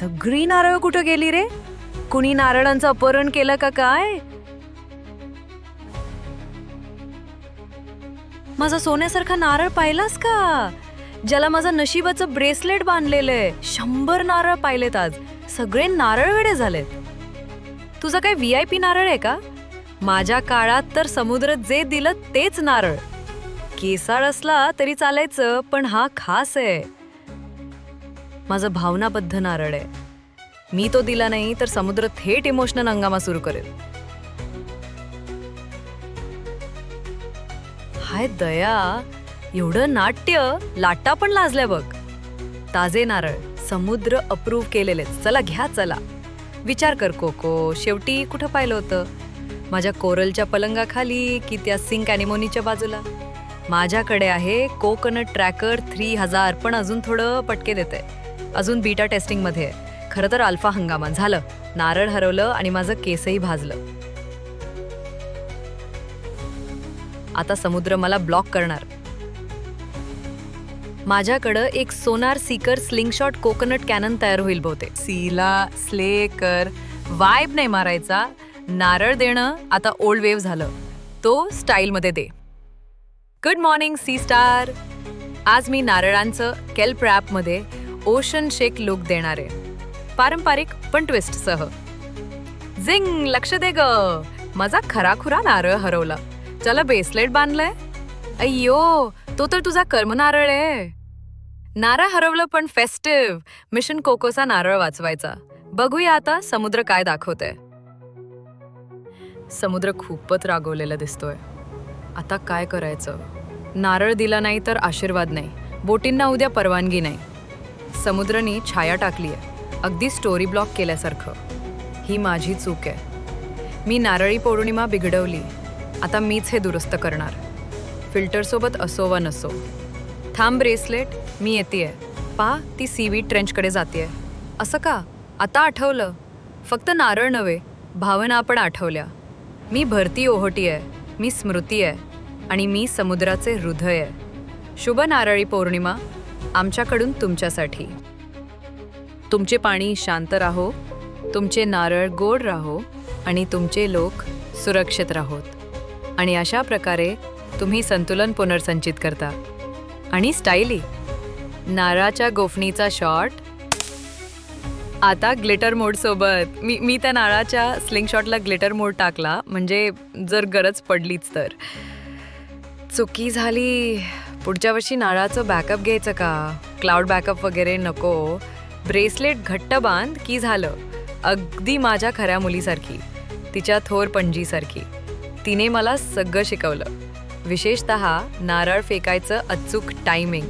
सगळी नारळ कुठं गेली रे? कुणी नारळांचं अपहरण केलं का काय? माझा सोन्यासारखा नारळ पाहिलास का? ज्याला माझं नशिबाचं ब्रेसलेट बांधलेलं आहे. शंभर नारळ पाहिलेत आज. सगळे नारळ वेडे झालेत. तुझा काय व्ही आय पी नारळ आहे का? माझ्या काळात तर समुद्र जे दिलं तेच नारळ. केसाळ असला तरी चालायचं पण हा खास आहे. माझं भावनाबद्ध नारळ आहे. मी तो दिला नाही तर समुद्र थेट इमोशनल हंगामा सुरू करेल. हाय दया एवढं नाट्य लाटा पण लाजल्या बघ. ताजे नारळ समुद्र अप्रूव्ह केलेले चला घ्या चला. विचार कर कोको. शेवटी कुठं पाहिलं होतं? माझ्या कोरलच्या पलंगाखाली की त्या सिंक अॅनिमोनीच्या बाजूला? माझ्याकडे आहे कोकोनट ट्रॅकर थ्री हजार पण अजून थोडं पटके देते. अजून बीटा टेस्टिंगमध्ये आहे. खरं तर अल्फा हंगामा. झालं. नारळ हरवलं आणि माझं केसही भाजलं. आता समुद्र मला ब्लॉक करणार. माझ्याकडं एक sonar seeker slingshot coconut cannon तयार होईल बहुतेक. सीला स्ले कर. वाईब नाही मारायचा. नारळ देणं आता ओल्ड वेव्ह झालं. तो स्टाईलमध्ये दे. गुड मॉर्निंग सी स्टार आज मी नारळांचं केल्प रॅपमध्ये ओशन शेक लुक देणार आहे. पारंपरिक पण ट्विस्टसह झिंग लक्ष दे ग. माझा खराखुरा नारळ हरवला. त्याला ब्रेसलेट बांधलंय? अय्यो तो तर तुझा कर्म नारळ आहे. नारळ हरवलं पण फेस्टिव्ह मिशन कोकोचा नारळ वाचवायचा. बघूया आता समुद्र काय दाखवतंय. समुद्र खूपच रागवलेला दिसतोय. आता काय करायचं? नारळ दिला नाही तर आशीर्वाद नाही. बोटींना उद्या परवानगी नाही. समुद्रनी छाया टाकली आहे. अगदी स्टोरी ब्लॉक केल्यासारखं. ही माझी चूक आहे. मी नारळी पौर्णिमा बिघडवली. आता मीच हे दुरुस्त करणार. फिल्टरसोबत असो वा नसो. थांब ब्रेसलेट मी येते आहे पा ती सीवीड ट्रेंचकडे जाते असं का? आता आठवलं. फक्त नारळ नव्हे भावना पण आठवल्या. मी भरती ओहोटी आहे मी स्मृती आहे आणि मी समुद्राचे हृदय आहे. शुभ नारळी पौर्णिमा आमच्याकडून तुमच्यासाठी. तुमचे पाणी शांत राहो तुमचे नारळ गोड राहो आणि तुमचे लोक सुरक्षित राहोत. आणि अशा प्रकारे तुम्ही संतुलन पुनर्संचित करता. आणि स्टाईली. नारळाच्या गोफणीचा शॉट आता ग्लिटर मोड सोबत मी मी त्या नाळाच्या स्लिंग शॉटला ग्लिटर मोड टाकला म्हणजे जर गरज पडलीच तर. चुकी झाली. पुढच्या वर्षी नाळाचं बॅकअप घ्यायचं का? क्लाउड बॅकअप वगैरे नको. ब्रेसलेट घट्ट बांध की झालं? अगदी माझ्या खऱ्या मुलीसारखी. तिच्या थोर पणजीसारखी. तिने मला सगळं शिकवलं. विशेषत नारळ फेकायचं अचूक टायमिंग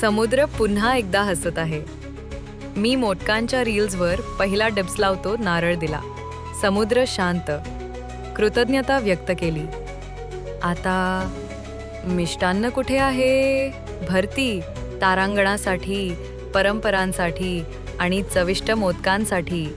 समुद्र पुन्हा एकदा हसत आहे. मी मोटकांच्या रील्सवर पहिला डिप्स लावतो नारळ दिला. समुद्र शांत. कृतज्ञता व्यक्त केली. आता मिष्टान्न कुठे आहे? भरती तारांगणासाठी परंपरांसाठी आणि चविष्ट मोदकांसाठी.